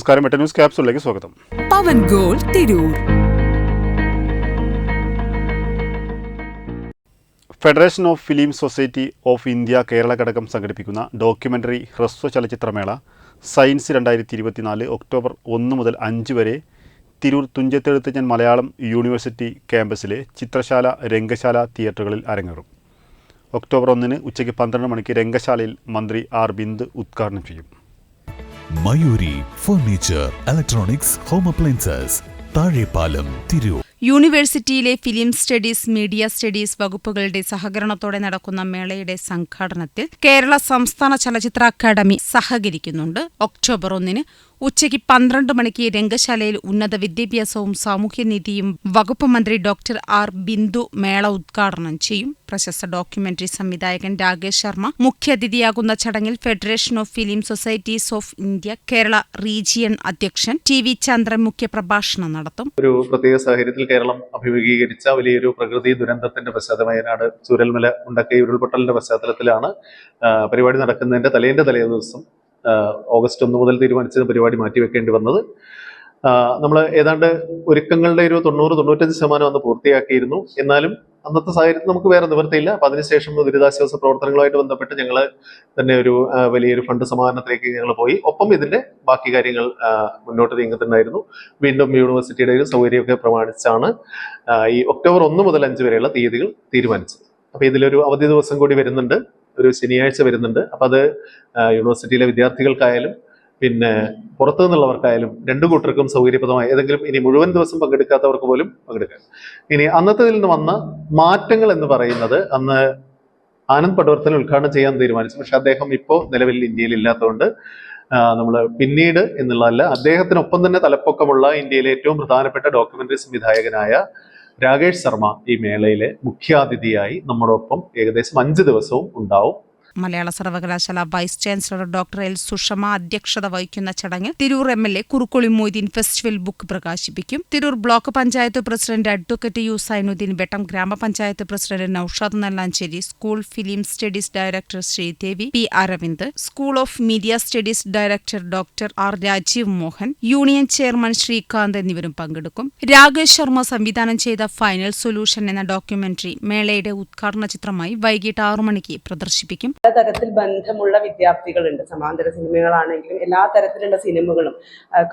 നമസ്കാരം. എട്ട് ന്യൂസ് ക്യാപ്സിലേക്ക് സ്വാഗതം. പവൻ goal Tirur. Federation of film society of India Kerala ഘടകം സംഘടിപ്പിക്കുന്ന ഡോക്യുമെന്ററി ഹ്രസ്വ ചലച്ചിത്രമേള സയൻസ് രണ്ടായിരത്തി ഇരുപത്തിനാല് ഒക്ടോബർ ഒന്ന് മുതൽ അഞ്ച് വരെ തിരൂർ തുഞ്ചത്തെഴുത്തച്ഛൻ മലയാളം യൂണിവേഴ്സിറ്റി ക്യാമ്പസിലെ ചിത്രശാല രംഗശാല തിയേറ്ററുകളിൽ അരങ്ങേറും. ഒക്ടോബർ ഒന്നിന് ഉച്ചയ്ക്ക് പന്ത്രണ്ട് മണിക്ക് രംഗശാലയിൽ മന്ത്രി ആർ ബിന്ദ് ഉദ്ഘാടനം ചെയ്യും. Mayuri furniture electronics home appliances Thazhepalam Tirur. യൂണിവേഴ്സിറ്റിയിലെ ഫിലിം സ്റ്റഡീസ് മീഡിയ സ്റ്റഡീസ് വകുപ്പുകളുടെ സഹകരണത്തോടെ നടക്കുന്ന മേളയുടെ സംഘാടനത്തിൽ കേരള സംസ്ഥാന ചലച്ചിത്ര അക്കാദമി സഹകരിക്കുന്നുണ്ട്. ഒക്ടോബർ ഒന്നിന് ഉച്ചയ്ക്ക് പന്ത്രണ്ട് മണിക്ക് രംഗശാലയിൽ ഉന്നത വിദ്യാഭ്യാസവും സാമൂഹ്യനീതിയും വകുപ്പ് മന്ത്രി ഡോക്ടർ ആർ ബിന്ദു മേള ഉദ്ഘാടനം ചെയ്യും. പ്രശസ്ത ഡോക്യുമെന്ററി സംവിധായകൻ രാകേഷ് ശർമ്മ. മുഖ്യാതിഥിയാകുന്ന ചടങ്ങിൽ federation of film societies of India Kerala region അധ്യക്ഷൻ ടി വി ചന്ദ്രൻ മുഖ്യപ്രഭാഷണം നടത്തും. ഒരു പ്രത്യേക സാഹചര്യത്തിൽ കേരളം അഭിമുഖീകരിച്ച വലിയൊരു പ്രകൃതി ദുരന്തത്തിന്റെ പശ്ചാത്തലം ചുരൽമല ഉണ്ടക്കൈ ഉരുൾപൊട്ടലിന്റെ പശ്ചാത്തലത്തിലാണ് പരിപാടി നടക്കുന്നതിന്റെ തലേന്റെ തലേ ദിവസം ഓഗസ്റ്റ് ഒന്ന് മുതൽ തീരുമാനിച്ച പരിപാടി മാറ്റിവെക്കേണ്ടി വന്നത്. നമ്മൾ ഏതാണ്ട് ഒരുക്കങ്ങളുടെ ഒരു തൊണ്ണൂറ് തൊണ്ണൂറ്റഞ്ച് ശതമാനം അന്ന് പൂർത്തിയാക്കിയിരുന്നു. എന്നാലും അന്നത്തെ സാഹചര്യത്തിൽ നമുക്ക് വേറെ നിവൃത്തിയില്ല. അപ്പൊ അതിനുശേഷം ദുരിതാശ്വാസ പ്രവർത്തനങ്ങളുമായിട്ട് ബന്ധപ്പെട്ട് ഞങ്ങൾ തന്നെ ഒരു വലിയൊരു ഫണ്ട് സമാഹരണത്തിലേക്ക് ഞങ്ങൾ പോയി. ഒപ്പം ഇതിന്റെ ബാക്കി കാര്യങ്ങൾ മുന്നോട്ട് നീങ്ങുന്നുണ്ടായിരുന്നു. വീണ്ടും യൂണിവേഴ്സിറ്റിയുടെ ഒരു സൗകര്യമൊക്കെ പ്രമാണിച്ചാണ് ഈ ഒക്ടോബർ ഒന്ന് മുതൽ അഞ്ച് വരെയുള്ള തീയതികൾ തീരുമാനിച്ചത്. അപ്പോൾ ഇതിലൊരു അവധി ദിവസം കൂടി വരുന്നുണ്ട്. ഒരു ശനിയാഴ്ച വരുന്നുണ്ട്. അപ്പം അത് യൂണിവേഴ്സിറ്റിയിലെ വിദ്യാർത്ഥികൾക്കായാലും പിന്നെ പുറത്തു നിന്നുള്ളവർക്കായാലും രണ്ടു കൂട്ടർക്കും സൗകര്യപ്രദമായി ഏതെങ്കിലും ഇനി മുഴുവൻ ദിവസം പങ്കെടുക്കാത്തവർക്ക് പോലും പങ്കെടുക്കാം. ഇനി അന്നത്തേതിൽ നിന്ന് വന്ന മാറ്റങ്ങൾ എന്ന് പറയുന്നത് അന്ന് ആനന്ദ് പടവർത്തൻ ഉദ്ഘാടനം ചെയ്യാൻ തീരുമാനിച്ചു. പക്ഷെ അദ്ദേഹം ഇപ്പോൾ നിലവിൽ ഇന്ത്യയിൽ ഇല്ലാത്തതുകൊണ്ട് നമ്മൾ പിന്നീട് എന്നുള്ളതല്ല അദ്ദേഹത്തിനൊപ്പം തന്നെ തലപ്പൊക്കമുള്ള ഇന്ത്യയിലെ ഏറ്റവും പ്രധാനപ്പെട്ട ഡോക്യുമെന്ററി സംവിധായകനായ രാകേഷ് ശർമ്മ ഈ മേളയിലെ മുഖ്യാതിഥിയായി നമ്മോടൊപ്പം ഏകദേശം അഞ്ച് ദിവസവും ഉണ്ടാവും. മലയാള സർവകലാശാല vice chancellor doctor L Sushama അധ്യക്ഷത വഹിക്കുന്ന ചടങ്ങിൽ Tirur M L A Kurukkoli Moideen festival book പ്രകാശിപ്പിക്കും. Tirur block panchayat president advocate U Zainudheen Vettom ഗ്രാമപഞ്ചായത്ത് president Noushad Nallancheri school film studies director Sreedevi P Aravind school of media studies director doctor R Rajeev Mohan union chairman Sreekanth എന്നിവരും പങ്കെടുക്കും. രാകേഷ് ശർമ്മ സംവിധാനം ചെയ്ത final solution എന്ന documentary മേളയുടെ ഉദ്ഘാടന ചിത്രമായി വൈകിട്ട് ആറു മണിക്ക് പ്രദർശിപ്പിക്കും. തരത്തിൽ ബന്ധമുള്ള വിദ്യാർത്ഥികളുണ്ട്. സമാന്തര സിനിമകളാണെങ്കിലും എല്ലാ തരത്തിലുള്ള സിനിമകളും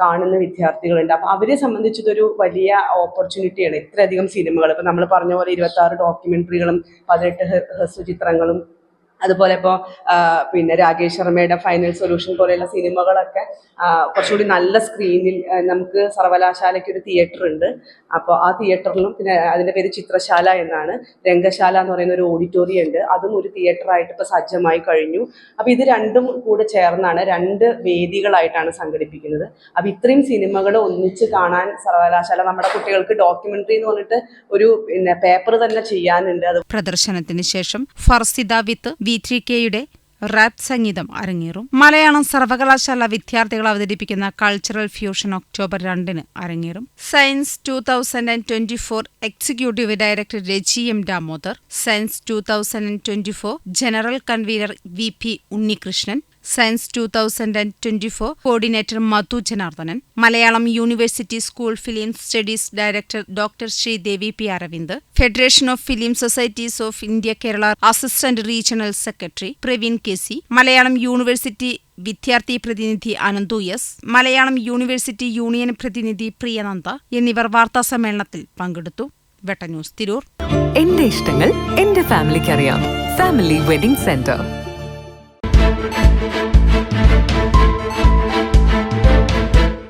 കാണുന്ന വിദ്യാർത്ഥികളുണ്ട്. അപ്പോൾ അവരെ സംബന്ധിച്ചതൊരു വലിയ ഓപ്പർച്യൂണിറ്റിയാണ് ഇത്രയധികം സിനിമകൾ. ഇപ്പം നമ്മൾ പറഞ്ഞ പോലെ ഇരുപത്തി ഡോക്യുമെന്ററികളും പതിനെട്ട് ഹ്ര- ഹ്രസ്വചിത്രങ്ങളും അതുപോലെ ഇപ്പോൾ പിന്നെ രാകേഷ് ശർമ്മയുടെ ഫൈനൽ സൊല്യൂഷൻ പോലെയുള്ള സിനിമകളൊക്കെ കുറച്ചുകൂടി നല്ല സ്ക്രീനിൽ നമുക്ക് സർവകലാശാലയ്ക്ക് ഒരു തിയേറ്റർ ഉണ്ട്. അപ്പോൾ ആ തിയേറ്ററിലും പിന്നെ അതിന്റെ പേര് ചിത്രശാല എന്നാണ്. രംഗശാല എന്ന് പറയുന്ന ഒരു ഓഡിറ്റോറിയം ഉണ്ട്. അതും ഒരു തിയേറ്ററായിട്ട് ഇപ്പോൾ സജ്ജമായി കഴിഞ്ഞു. അപ്പോൾ ഇത് രണ്ടും കൂടെ ചേർന്നാണ് രണ്ട് വേദികളായിട്ടാണ് സംഘടിപ്പിക്കുന്നത്. അപ്പോൾ ഇത്രയും സിനിമകൾ ഒന്നിച്ച് കാണാൻ സർവകലാശാല നമ്മുടെ കുട്ടികൾക്ക് ഡോക്യുമെന്ററി എന്ന് പറഞ്ഞിട്ട് ഒരു പിന്നെ പേപ്പർ തന്നെ ചെയ്യാനുണ്ട്. അത് പ്രദർശനത്തിന് ശേഷം ഫർസിദ വിത്ത് വി ത്രീ കെയുടെ റാപ്പ് സംഗീതം അരങ്ങേറും. മലയാളം സർവകലാശാല വിദ്യാർത്ഥികൾ അവതരിപ്പിക്കുന്ന കൾച്ചറൽ ഫ്യൂഷൻ ഒക്ടോബർ രണ്ടിന് അരങ്ങേറും. Science two thousand and twenty four executive director Reji M Damodar science two thousand and twenty four general convener V P Unnikrishnan science two thousand and twenty four coordinator Madhu Janardhanan Malayalam university school film studies director doctor Sreedevi P Aravind federation of film societies of India Kerala assistant regional secretary Praveen K C Malayalam university വിദ്യാർത്ഥി പ്രതിനിധി Ananthu S Malayalam university union പ്രതിനിധി പ്രിയനന്ദ എന്നിവർ വാർത്താ സമ്മേളനത്തിൽ പങ്കെടുത്തു. വെട്ടന്യൂസ് തിരൂർ. എന്റെ ഇഷ്ടങ്ങൾ എന്റെ ഫാമിലിക്ക് അറിയാം. Family wedding centre